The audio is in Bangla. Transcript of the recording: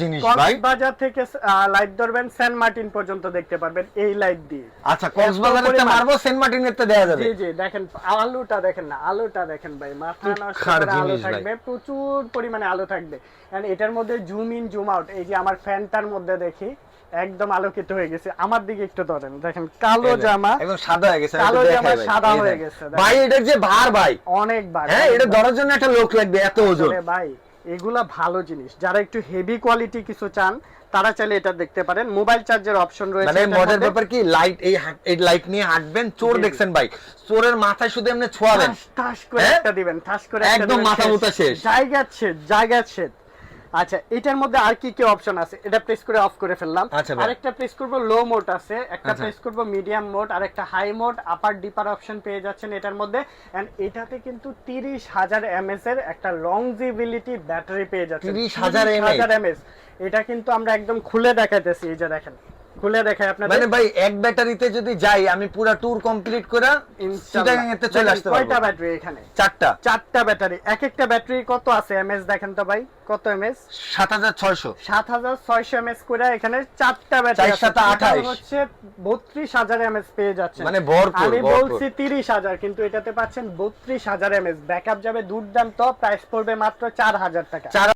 জিনিস ভাই কক্সবাজার থেকে লাইট ধরবেন সেন্ট মার্টিন পর্যন্ত দেখতে পারবেন এই লাইট দিয়ে। আচ্ছা কক্সবাজারের। মারবো সেন্ট মার্টিনের তে দেয়া যাবে। জি জি দেখেন আলুটা দেখেন না আলুটা দেখেন ভাই মাথা নষ্ট আলো থাকবে প্রচুর পরিমাণে আলো থাকবে। And এটার মধ্যে জুম ইন জুম আউট এই যে আমার ফ্যানটার মধ্যে দেখি একদম আলোকিত হয়ে গেছে আমার দিকে একটু ধরেন দেখেন কালো জামা একদম সাদা হয়ে গেছে কালো জামা সাদা হয়ে গেছে, ভাই এটার যে ভার ভাই। অনেক বার হ্যাঁ এটা ধরার জন্য একটা লোক লাগবে এত ওজন। ভাই এগুলা ভালো জিনিস। যারা একটু হেভি কোয়ালিটি কিছু চান তারা চাইলে এটা দেখতে পারেন। মোবাইল চার্জের অপশন রয়েছে মানে মজার ব্যাপার কি লাইট এই এই লাইট নিয়ে হাঁটবেন চোর। দেখছেন ভাই। চোরের মাথায় শুধু এমনি ছোঁয়াবেন। ঠাস করে হ্যাঁ? একটা দিবেন ঠাস করে একদম মাথা মুটা শেষ। জায়গা ছেদ জায়গা ছেদ। আচ্ছা এটার মধ্যে আর কি কি অপশন আছে? এটা প্রেস করে অফ করে ফেললাম। আচ্ছা আরেকটা প্রেস করব লো মোড আছে একটা। প্রেস করব মিডিয়াম মোড আর একটা high mode upper dipper option পেয়ে যাচ্ছেন এটার মধ্যে। এন্ড এটাতে কিন্তু 30000 এমএস এর একটা লংজিবিলিটি ব্যাটারি পেয়ে যাচ্ছেন। 30,000 30,000 এমএস এটা কিন্তু আমরা একদম খুলে দেখাইতেছি এই যে দেখেন। খুলে দেখাই আপনাদের। মানে ভাই এক ব্যাটারিতে যদি যাই আমি পুরো ট্যুর কমপ্লিট করে চিটাগাং এতে চলে দেখেন আসতে কয়টা ব্যাটারি এখানে? চারটা। চারটা ব্যাটারি। এক একটা ব্যাটারি কত আছে এমএস দেখেন তো ভাই? কত এমএস সাত হাজার ছয়শো। সাত হাজার ছয়শো এমএস করে এখানে চারটা ব্যাটারি। হচ্ছে বত্রিশ হাজার এমএস পেয়ে যাচ্ছে মানে ভরপুর, আমি বলছি তিরিশ হাজার কিন্তু এটাতে পাচ্ছেন বত্রিশ হাজার এমএস ব্যাকআপ যাবে দুর্দান্ত প্রাইস পড়বে মাত্র চার হাজার টাকা। চার